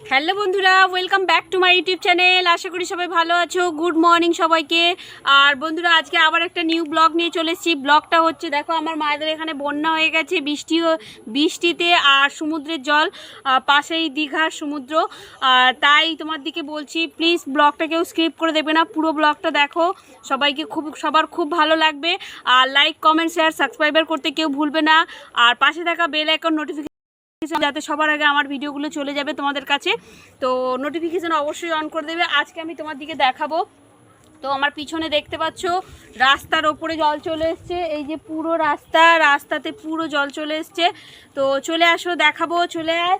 Hello বন্ধুরা welcome back to my YouTube channel আশা করি সবাই ভালো আছো। গুড মর্নিং সবাইকে। আর বন্ধুরা, আজকে আবার একটা নিউ ব্লগ নিয়ে চলে এসেছি। ব্লগটা হচ্ছে, দেখো, আমার মায়েদের এখানে বন্যা হয়ে গেছে, বৃষ্টিও, বৃষ্টিতে আর সমুদ্রের জল পাশেই দীঘার সমুদ্র। আর তাই তোমার দিকে বলছি প্লিজ ব্লগটা কেউ স্কিপ করে দেবে না। পুরো ব্লগটা দেখো। সবাইকে খুব, সবার খুব ভালো লাগবে। আর লাইক কমেন্ট শেয়ার সাবস্ক্রাইবার করতে কেউ ভুলবে না। আর পাশে থাকা বেল আইকন নোটিফিকেশন যাতে সবার আগে আমার ভিডিওগুলো চলে যাবে তোমাদের কাছে। তো নোটিফিকেশান অবশ্যই অন করে দেবে। আজকে আমি তোমার দিকে দেখাবো। তো আমার পিছনে দেখতে পাচ্ছ, রাস্তার ওপরে জল চলে এসছে। এই যে পুরো রাস্তা, রাস্তাতে পুরো জল চলে এসছে। তো চলে আসো, দেখাবো, চলে আয়।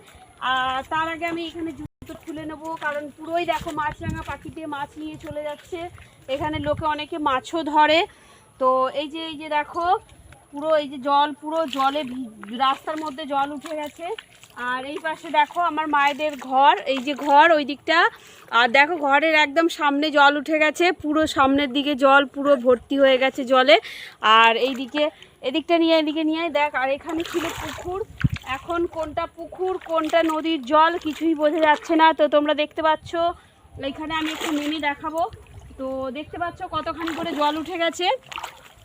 আর তার আগে আমি এখানে জুতো খুলে নেব। কারণ পুরোই দেখো মাছরাঙা দিয়ে মাছ নিয়ে চলে যাচ্ছে। এখানে লোকে অনেকে মাছও ধরে। তো এই যে এই যে দেখো পুরো এই যে জল, পুরো জলে রাস্তার মধ্যে জল উঠে গেছে। আর এই পাশে দেখো আমার মায়েদের ঘর, এই যে ঘর ওই দিকটা। আর দেখো ঘরের একদম সামনে জল উঠে গেছে, পুরো সামনের দিকে জল, পুরো ভর্তি হয়ে গেছে জলে। আর এইদিকে, এদিকটা নিয়ে, এদিকে নিয়ে দেখ, আর এখানে ছিল পুকুর। এখন কোনটা পুকুর, কোনটা নদীর জল কিছুই বোঝা যাচ্ছে না। তো তোমরা দেখতে পাচ্ছ এইখানে আমি একটু নেমে দেখাবো। তো দেখতে পাচ্ছ কতখানি করে জল উঠে গেছে।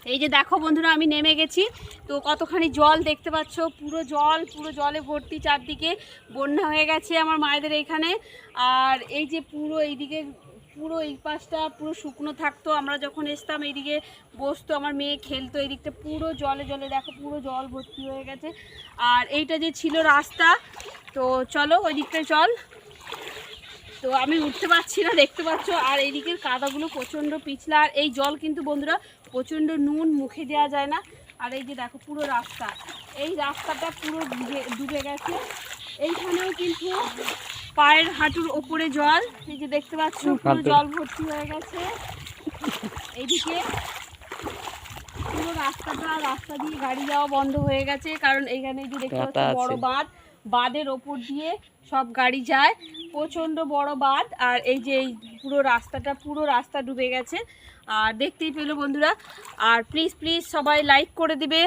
এই যে দেখো বন্ধুরা, আমি নেমে গেছি। তো কতখানি জল দেখতে পাচ্ছ? পুরো জল, পুরো জলে ভর্তি চারদিকে বন্যা হয়ে গেছে আমার মায়েদের এখানে। আর এই যে পুরো এইদিকে, পুরো এই পাশটা পুরো শুকনো থাকতো। আমরা যখন আসতাম এইদিকে বসতো, আমার মেয়ে খেলতো এই দিকটা পুরো জলে জলে দেখো, পুরো জল ভর্তি হয়ে গেছে। আর এইটা যে ছিল রাস্তা, তো চলো ওই দিকটায় চল। তো আমি উঠতে পারছি না দেখতে পাচ্ছ? আর এইদিকের কাদাগুলো প্রচণ্ড পিছলা আর এই জল কিন্তু বন্ধুরা প্রচণ্ড নুন মুখে দেওয়া যায় না। আর এই যে দেখো পুরো রাস্তা। এই রাস্তাটা পুরো ডুবে ডুবে গেছে। এইখানেও কিন্তু পায়ের হাঁটুর ওপরে জল। এই যে দেখতে পাচ্ছ পুরো জল ভর্তি হয়ে গেছে। এইদিকে পুরো রাস্তাটা রাস্তা দিয়ে গাড়ি যাওয়া বন্ধ হয়ে গেছে। কারণ এইখানে যে দেখতে পাচ্ছ বড় বাঁধ। বাঁধের ওপর দিয়ে সব গাড়ি যায়। প্রচণ্ড বড় বাঁধ আর এই যে এই পুরো রাস্তাটা, পুরো রাস্তা ডুবে গেছে। আর দেখতেই পেল বন্ধুরা। আর প্লিজ প্লিজ সবাই লাইক করে দিবে।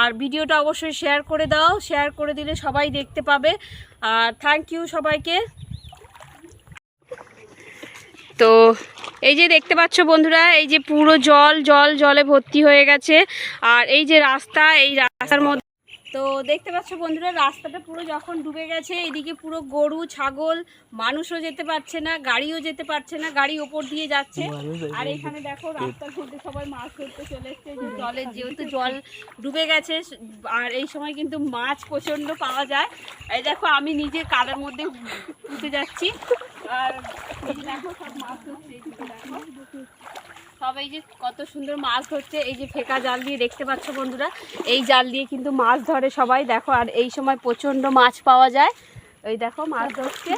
আর ভিডিওটা অবশ্যই শেয়ার করে দাও। শেয়ার করে দিলে সবাই দেখতে পাবে। আর থ্যাংক ইউ সবাইকে। তো এই যে দেখতে পাচ্ছ বন্ধুরা, এই যে পুরো জল জল, জলে ভর্তি হয়ে গেছে। আর এই যে রাস্তা, এই রাস্তার মধ্যে তো দেখতে পাচ্ছ বন্ধুরা রাস্তাটা পুরো যখন ডুবে গেছে এদিকে পুরো গরু ছাগল মানুষও যেতে পারছে না গাড়িও যেতে পারছে না গাড়ি ওপর দিয়ে যাচ্ছে। আর এখানে দেখো রাস্তার মধ্যে সবাই মাছ ধরতে চলে এসছে জলের যেহেতু জল ডুবে গেছে আর এই সময় কিন্তু মাছ প্রচণ্ড পাওয়া যায়। এই দেখো আমি নিজে কাদার মধ্যে উঠে যাচ্ছি। আর দেখো সব মাছ ধরছে দেখো। সব এই যে কত সুন্দর মাছ ধরছে, এই যে ফেকা জাল দিয়ে দেখতে পাচ্ছ বন্ধুরা, এই জাল দিয়ে কিন্তু মাছ ধরে সবাই, দেখো, আর এই সময় প্রচণ্ড মাছ পাওয়া যায়। ওই দেখো, মাছ ধরছে।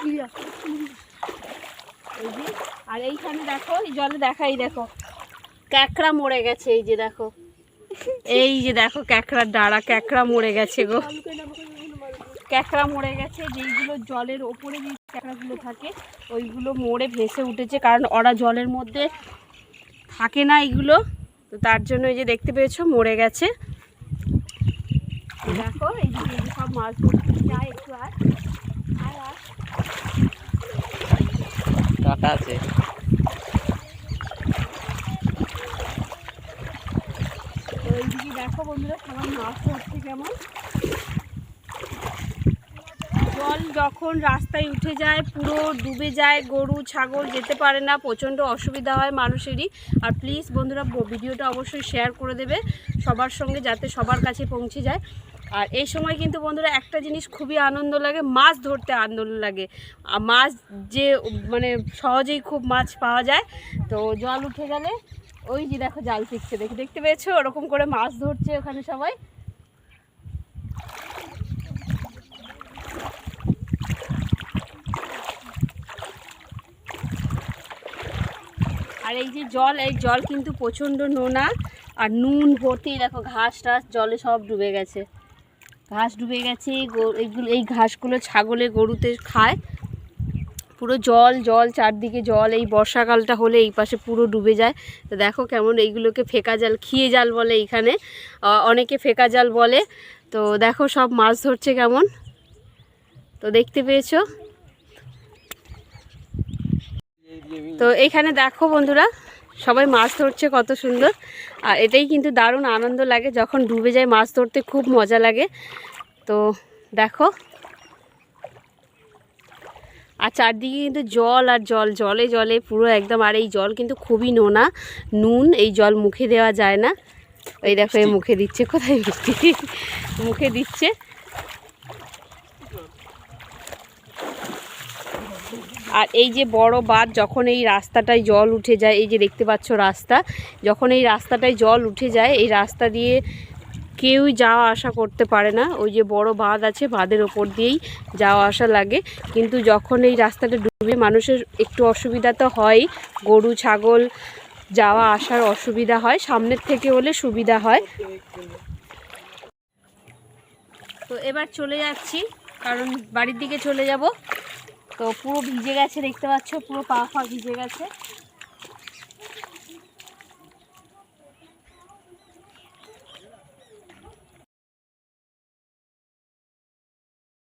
এই যে, আর এইখানে দেখো, এই জলে দেখা, এই দেখো, ক্যাকড়া মরে গেছে, এই যে দেখো। এই যে দেখো, ক্যাকড়ার ডাড়া, ক্যাকড়া মরে গেছে গো। ক্যাকড়া মরে গেছে, যেইগুলো জলের ওপরে যে ক্যাকড়াগুলো থাকে, ওইগুলো মরে ভেসে উঠেছে, কারণ ওরা জলের মধ্যে থাকে না এগুলো তো তার জন্য এই যে দেখতে পেয়েছ মরে গেছে। দেখো এই যে সব মাছ যায় একটু আর। কাটা আছে। দেখো বন্ধুরা সবাই মাছ ধরছে কেমন। জল যখন রাস্তায় উঠে যায়, পুরো ডুবে যায়, গরু, ছাগল যেতে পারে না, প্রচণ্ড অসুবিধা হয় মানুষেরই। আর প্লিজ বন্ধুরা ভিডিওটা অবশ্যই শেয়ার করে দেবে, সবার সঙ্গে যাতে সবার কাছে পৌঁছে যায়। আর এই সময় কিন্তু বন্ধুরা, একটা জিনিস খুবই আনন্দ লাগে, মাছ ধরতে আনন্দ লাগে। আর মাছ যে মানে সহজেই খুব মাছ পাওয়া যায়। তো জল উঠে গেলে, ওই যে দেখো জাল ফিকছে, দেখি, দেখতে পেয়েছ? ওরকম করে মাছ ধরছে ওখানে সবাই। আর এই যে জল, এই জল কিন্তু প্রচণ্ড নোনা। আর নুন ভর্তি দেখো ঘাস টাস, জলে সব ডুবে গেছে। ঘাস ডুবে গেছে এইগুলো, এই ঘাসগুলো ছাগলে গরুতে খায়। পুরো জল জল, চারদিকে জল, এই বর্ষাকালটা হলে এই পাশে পুরো ডুবে যায়। তো দেখো কেমন এইগুলোকে ফেকা জাল খিয়ে জাল বলে এইখানে। অনেকে ফেকা জাল বলে। তো দেখো সব মাছ ধরছে কেমন। তো দেখতে পেয়েছ? তো এখানে দেখো বন্ধুরা সবাই মাছ ধরছে কত সুন্দর। আর এটাই কিন্তু দারুণ আনন্দ লাগে যখন ডুবে যায় মাছ ধরতে খুব মজা লাগে। তো দেখো। আর চারদিকে কিন্তু জল আর জল জলে জলে পুরো একদম আর এই জল কিন্তু খুবই নোনা নুন এই জল মুখে দেওয়া যায় না। এই দেখো এই মুখে দিচ্ছে কোথায় মিষ্টি? মুখে দিচ্ছে। আর এই যে বড় বাঁধ, যখন এই রাস্তাটায় জল উঠে যায়, এই যে দেখতে পাচ্ছ রাস্তা, যখন এই রাস্তাটায় জল উঠে যায়, এই রাস্তা দিয়ে কেউই যাওয়া আসা করতে পারে না। ওই যে বড় বাঁধ আছে, বাঁধের ওপর দিয়েই যাওয়া আসা লাগে। কিন্তু যখন এই রাস্তাটা ডুবে, মানুষের একটু অসুবিধা তো হয়। গরু, ছাগল যাওয়া আসার অসুবিধা হয়, সামনের থেকে হলে সুবিধা হয়। তো এবার চলে যাচ্ছি, কারণ বাড়ির দিকে চলে যাব। তো পুরো ভিজে গেছে দেখতে পাচ্ছ? পুরো পা ফা ভিজে গেছে।